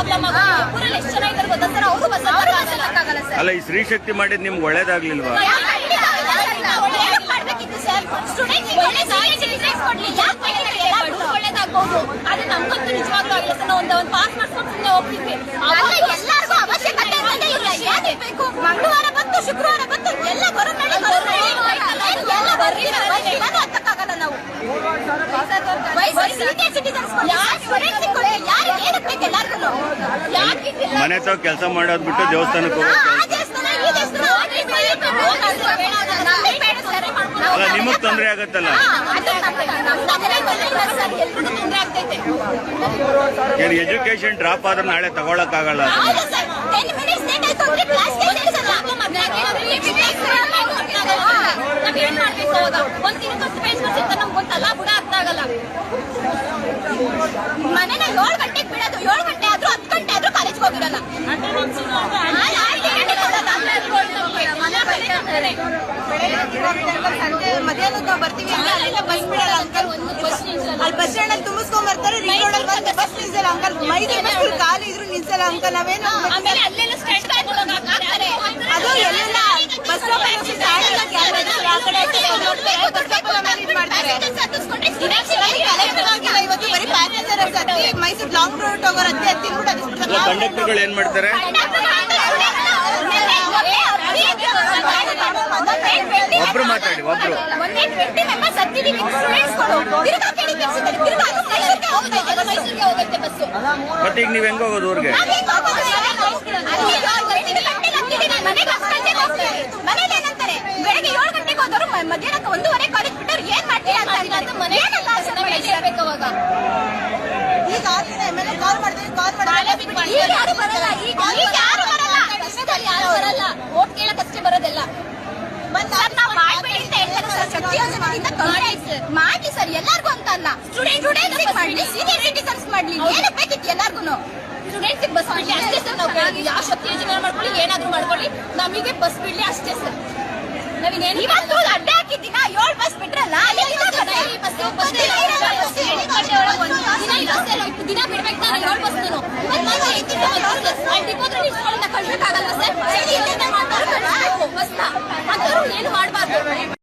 Problem ಆಗುತ್ತೆ ಊರಲ್ಲಿ ಎಷ್ಟು ಜನ ಇದ್ದಾರೆ ಗೊತ್ತಾ ಸರ್? ಅವರು ಬಸ್ ಆಗಲ್ಲ ಸರ್. ಅಲ್ಲ ಈ ಸ್ತ್ರೀ ಶಕ್ತಿ ಮಾಡಿದ್ ನಿಮ್ಗೆ ಒಳ್ಳೇದಾಗ್ಲಿಲ್ವಾ? ಮಾಡ್ಬೇಕಿತ್ತು ಸರ್. ಸ್ಟೂಡೆಂಟ್ಸ್ ಒಳ್ಳೆ ಒಳ್ಳೇದಾಗ್ಬಹುದು? ಆದ್ರೆ ನಮ್ಗಂತೂ ನಿಜವಾಗ್ಲೂ ಆಗಿಲ್ಲ ಸರ್. ನಾವು ಒಂದು ಒಂದು ಪಾಸ್ ಮಾಡ್ಕೊಂಡು ಸುಮ್ಮನೆ ಹೋಗ್ತಿದ್ವಿ ಎಲ್ಲರಿಗೂ ಅವಶ್ಯಕತೆ ಅನ್ನೋದೇ ಇಲ್ಲ ಯಾಕೆ ಬೇಕು? ಮಂಗಳವಾರ ಬಂತು ಶುಕ್ರವಾರ ಬಂತು ಎಲ್ಲ ಬರೋ ನಾಳೆ ಬರೋ ಎಲ್ಲ ಬರ್ರಿ ಹತ್ತಕ್ಕಾಗಲ್ಲ ನಾವು. ವಯಸ್ಸು ಸೀನಿಯರ್ ಸಿಟಿಸನ್ಸ್ ಯಾರು ಫೊರೆನ್ಸಿಕ್ ಕೊಡಿ ಯಾರು ಏನಕ್ಕೆ ಬೇಕು ಎಲ್ಲರಿಗೂ ಯಾಕೆ ಇದಿಲ್ಲ? ಮನೆ ತಾವ್ ಕೆಲಸ ಮಾಡೋದ್ ಬಿಟ್ಟು ದೇವಸ್ಥಾನಕ್ಕೆ ನಮ್ಗೆ. ಅಲ್ಲ ತೊಂದ್ರೆ ಆಗತ್ತಲ್ಲ. ಏನ್ ಎಜುಕೇಶನ್ ಡ್ರಾಪ್ ಆದ್ರೆ ನಾಳೆ ತಗೊಳಕ್ ಆಗಲ್ಲ ಮನೆ 10 minutes late ಆಯ್ತು ಅಂದ್ರೆ ಗೆ ಸೇರ್ಸಲ್ಲ. ಹಾ, ನಾವ್ ಏನ್ ಮಾಡ್ಬೇಕು? ಅವಾಗ? ಒಂದ್ ದಿನಕ್ಕೆ ಹತ್ತು page ಬರ್ಸಿರ್ತಾರೆ, ನಮ್ಗ್ ಗೊತ್ತಲ್ಲ, ಬುಡ ಅರ್ಥ ಮನೆನ ಏಳು ಗಂಟೆಗೆ ಬಿಡೋದು ಏಳು ಗಂಟೆ ಸಂಜೆ ಮಧ್ಯಾಹ್ನ ಬರ್ತೀವಿ ಬಸ್ ಒಂದು ಸ್ಟ್ಯಾಂಡ್ ಅಲ್ಲಿ ಬರ್ತಾರೆ ರಿಂಗ್ ರೋಡ್ ಅಲ್ಲಿ ಬಂದು ಬಸ್ ಮಾಡ್ತಾರೆ ಕಲೆಕ್ಟರ್ ಆಗಿಲ್ಲ ಇವತ್ತು ಬರೀ ಪ್ಯಾಸೆಂಜರ್ ಮೈಸೂರು ಲಾಂಗ್ ರೂಟ್ ಹೋಗೋರು ಕಂಡಕ್ಟರ್ಗಳು ಏನ್ ಮಾಡ್ತಾರೆ? ಒಬ್ರು ಮಾತಾಡಿ, ಒಬ್ರು. ಮತ್ತೆ ಈಗ ನೀವ್ ಹೆಂಗ ಹೋಗೋದು ಊರ್ಗೆ? ಈಗ ಯಾರು ಬರಲ್ಲ? ಈಗ ಯಾರು ಬರಲ್ಲ? ಕಷ್ಟದಲ್ಲಿ ಯಾರು ಬರಲ್ಲ? ಓಟ್ ಕೇಳಕ್ ಅಷ್ಟೇ ಬರೋದೆಲ್ಲ. ಮಾಡಿ ಸರ್. ಎಲ್ಲಾರ್ಗು ಅಂತ ಅಲ್ಲ. ಸ್ಟೂಡೆಂಟ್ ಸ್ಟೂಡೆಂಟ್ ಮಾಡ್ಲಿ ಸೀನಿಯರ್ ಸಿಟಿಸನ್ಸ್ ಮಾಡ್ಲಿ. ಏನಕ್ಕೆ ಬೇಕಿತ್ತು ಎಲ್ಲಾರ್ಗು ಸ್ಟೂಡೆಂಟ್ಸ್ ಬಸ್ ಬಿಡ್ಲಿ ಅಷ್ಟೇ ಸರ್ ನಾವು ಯಾವ ಶಕ್ತಿ ಯೋಜನೆ ಮಾಡ್ಕೊಳ್ಳಿ ಏನಾದ್ರು ಮಾಡ್ಕೊಳ್ಳಿ. ನಮಗೆ ಬಸ್ ಬಿಡ್ಲಿ ಅಷ್ಟೇ ಸರ್. ನಾವಿನ್ನೇನು ಇವತ್ತು ಅಡ್ಡ ಹಾಕಿದ್ದೀನ ಏಳು ಬಸ್ ಬಿಟ್ರಲ್ಲ ಅಲ್ಲಿ ಬಸ್ ಬಸ್ ದಿನ ಬಿಡ್ಬೇಕು ನಾನು ಏಳು ಬಸ್ ಕಳ್ಸಕ್ಕಾಗಲ್ಲ ಸರ್? ಏನು ಮಾಡಬಾರ್ದು?